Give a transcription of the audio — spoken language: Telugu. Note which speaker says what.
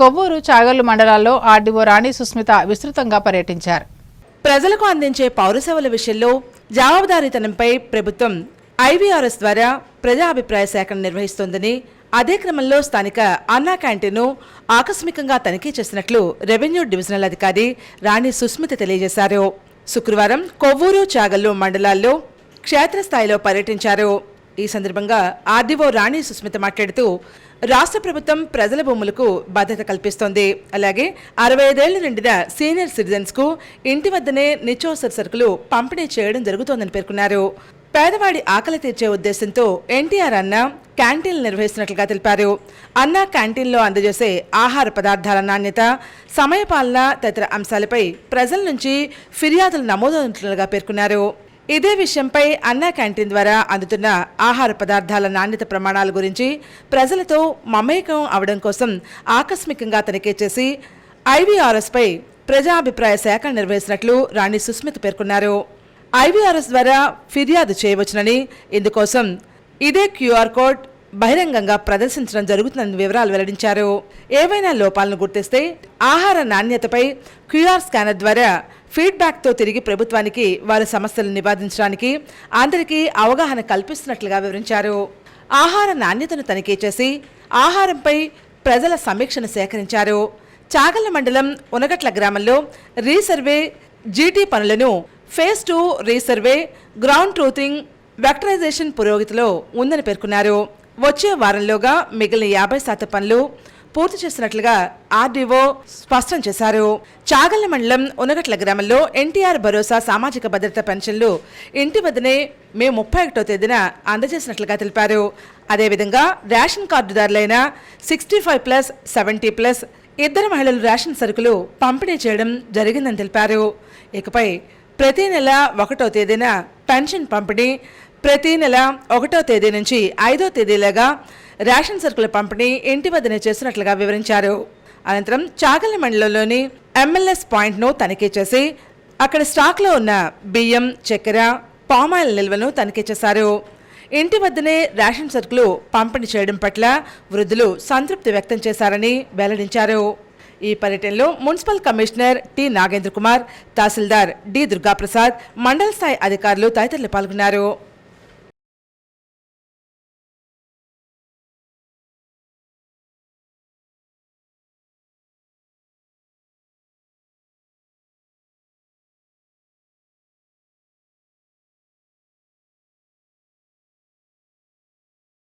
Speaker 1: కొవ్వూరు చాగల్లు మండలాల్లో ఆర్డీఓ రాణి సుస్మిత విస్తృతంగా పర్యటించారు.
Speaker 2: ప్రజలకు అందించే పౌరసేవల విషయంలో జవాబుదారీతనంపై ప్రభుత్వం ఐవీఆర్ఎస్ ద్వారా ప్రజా అభిప్రాయ సేకరణ నిర్వహిస్తోందని అదే క్రమంలో స్థానిక అన్నా క్యాంటీన్ను ఆకస్మికంగా తనిఖీ చేసినట్లు రెవెన్యూ డివిజనల్ అధికారి రాణి సుస్మిత తెలియజేశారు. శుక్రవారం కొవ్వూరు చాగల్లు మండలాల్లో క్షేత్రస్థాయిలో పర్యటించారు. ఈ సందర్భంగా ఆర్డీఓ రాణి సుస్మిత మాట్లాడుతూ రాష్ట్ర ప్రభుత్వం ప్రజల భూములకు బాధ్యత కల్పిస్తోంది. అలాగే అరవై ఐదేళ్ళు నిండిన సీనియర్ సిటిజన్స్కు ఇంటి వద్దనే నిత్యావసర సరుకులు పంపిణీ చేయడం జరుగుతోందని పేర్కొన్నారు. పేదవాడి ఆకలి తీర్చే ఉద్దేశంతో ఎన్టీఆర్ అన్న క్యాంటీన్లు నిర్వహిస్తున్నట్లుగా తెలిపారు. అన్న క్యాంటీన్లో అందజేసే ఆహార పదార్థాల నాణ్యత సమయపాలన తదితర అంశాలపై ప్రజల నుంచి ఫిర్యాదులు నమోదవుతున్నట్లుగా పేర్కొన్నారు. ఇదే విషయంపై అన్నా క్యాంటీన్ ద్వారా అందుతున్న ఆహార పదార్థాల నాణ్యత ప్రమాణాల గురించి ప్రజలతో మమేకం అవడం కోసం ఆకస్మికంగా తనిఖీ చేసి ఐవీఆర్ఎస్పై ప్రజాభిప్రాయ శాఖ నిర్వహిస్తున్నట్లు రాణి సుస్మిత పేర్కొన్నారు. ఐవీఆర్ఎస్ ద్వారా ఫిర్యాదు చేయవచ్చునని ఇందుకోసం ఇదే క్యూఆర్ కోడ్ బహిరంగంగా ప్రదర్శించడం జరుగుతుందని వివరాలు వెల్లడించారు. ఏవైనా లోపాలను గుర్తిస్తే ఆహార నాణ్యతపై క్యూఆర్ స్కానర్ ద్వారా ఫీడ్బ్యాక్తో తిరిగి ప్రభుత్వానికి వారి సమస్యలను నివారించడానికి అందరికీ అవగాహన కల్పిస్తున్నట్లుగా వివరించారు. ఆహార నాణ్యతను తనిఖీ చేసి ఆహారంపై ప్రజల సమీక్షను సేకరించారు. చాగల్ల మండలం ఉనగట్ల గ్రామంలో రీసర్వే జీటీ పనులను phase two resurvey ground truthing vectorization పురోగతిలో ఉందని పేర్కొన్నారు. వచ్చే వారంలోగా మిగిలిన యాభై శాతం పనులు పూర్తి చేసినట్లుగా ఆర్డీఓ స్పష్టం చేశారు. చాగల్ల మండలం ఉనగట్ల గ్రామంలో ఎన్టీఆర్ భరోసా సామాజిక భద్రత పెన్షన్లు ఇంటి వద్దనే మే ముప్పై ఒకటో తేదీన అందజేసినట్లుగా తెలిపారు. అదేవిధంగా ration కార్డుదారులైన sixty five plus seventy plus ఇద్దరు మహిళలు రేషన్ సరుకులు పంపిణీ చేయడం జరిగిందని తెలిపారు. ఇకపై ప్రతి నెల ఒకటో తేదీన పెన్షన్ పంపిణీ ప్రతి నెల ఒకటో తేదీ నుంచి ఐదో తేదీలాగా రేషన్ సరుకుల పంపిణీ ఇంటి వద్దనే చేస్తున్నట్లుగా వివరించారు. అనంతరం చాగల్లి మండలంలోని ఎంఎల్ఎస్ పాయింట్ను తనిఖీ చేసి అక్కడ స్టాక్లో ఉన్న బియ్యం చక్కెర పామాయిల్ నిల్వను తనిఖీ చేశారు. ఇంటి వద్దనే రేషన్ సరుకులు పంపిణీ చేయడం పట్ల వృద్ధులు సంతృప్తి వ్యక్తం చేశారని వెల్లడించారు. ఈ పర్యటనలో municipal commissioner T Nagendra Kumar tahsildar D Durgaprasad మండల స్థాయి అధికారులు తదితరులు పాల్గొన్నారు.